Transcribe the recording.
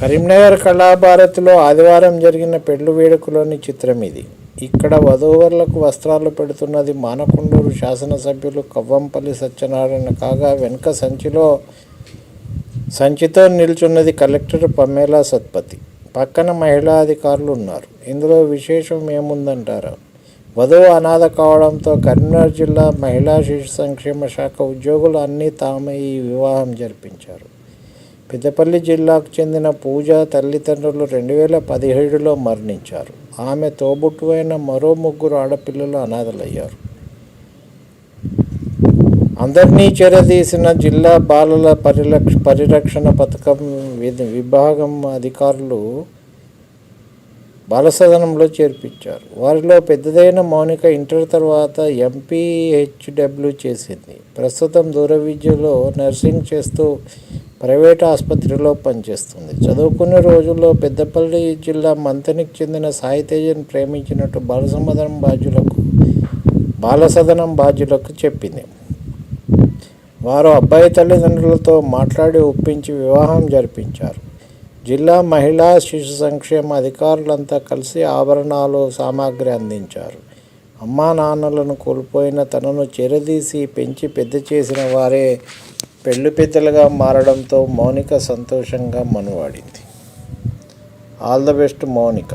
కరీంనగర్ కళాభారతిలో ఆదివారం జరిగిన పెళ్ళి వేడుకలోని చిత్రం ఇది. ఇక్కడ వధూవరులకు వస్త్రాలు పెడుతున్నది మానకొండూరు శాసనసభ్యులు కవ్వంపల్లి సత్యనారాయణ. కాగా వెనుక సంచిలో సంచితో నిల్చున్నది కలెక్టర్ పమేలా సత్పతి. పక్కన మహిళా అధికారులు ఉన్నారు. ఇందులో విశేషం ఏముందంటారా? వధువు అనాథ కావడంతో కరీంనగర్ జిల్లా మహిళా శిశు సంక్షేమ శాఖ ఉద్యోగులు అన్నీ తామే ఈ వివాహం జరిపించారు. పెద్దపల్లి జిల్లాకు చెందిన పూజ తల్లిదండ్రులు రెండు వేల పదిహేడులో మరణించారు. ఆమె తోబుట్టువైన మరో ముగ్గురు ఆడపిల్లలు అనాథలయ్యారు. అందరినీ చెరదీసిన జిల్లా బాలల పరిరక్ష పరిరక్షణ పథకం వి- విభాగం అధికారులు బాలసదనంలో చేర్పించారు. వారిలో పెద్దదైన మౌనిక ఇంటర్ తర్వాత ఎంపీహెచ్డబ్ల్యూ చేసింది. ప్రస్తుతం దూర విద్యలో నర్సింగ్ చేస్తూ ప్రైవేట్ ఆసుపత్రిలో పనిచేస్తుంది. చదువుకునే రోజుల్లో పెద్దపల్లి జిల్లా మంతనికి చెందిన సాయితేజను ప్రేమించినట్టు బాలసమదనం బాధ్యులకు బాలసదనం బాధ్యులకు చెప్పింది. వారు అబ్బాయి తల్లిదండ్రులతో మాట్లాడి ఒప్పించి వివాహం జరిపించారు. జిల్లా మహిళా శిశు సంక్షేమ అధికారులంతా కలిసి ఆభరణాలు సామాగ్రి అందించారు. అమ్మా నాన్నలను కోల్పోయిన తనను చెరదీసి పెంచి పెద్ద చేసిన వారే పెళ్ళి పెద్దలుగా మారడంతో మౌనిక సంతోషంగా మనువాడింది. All the best Mounika.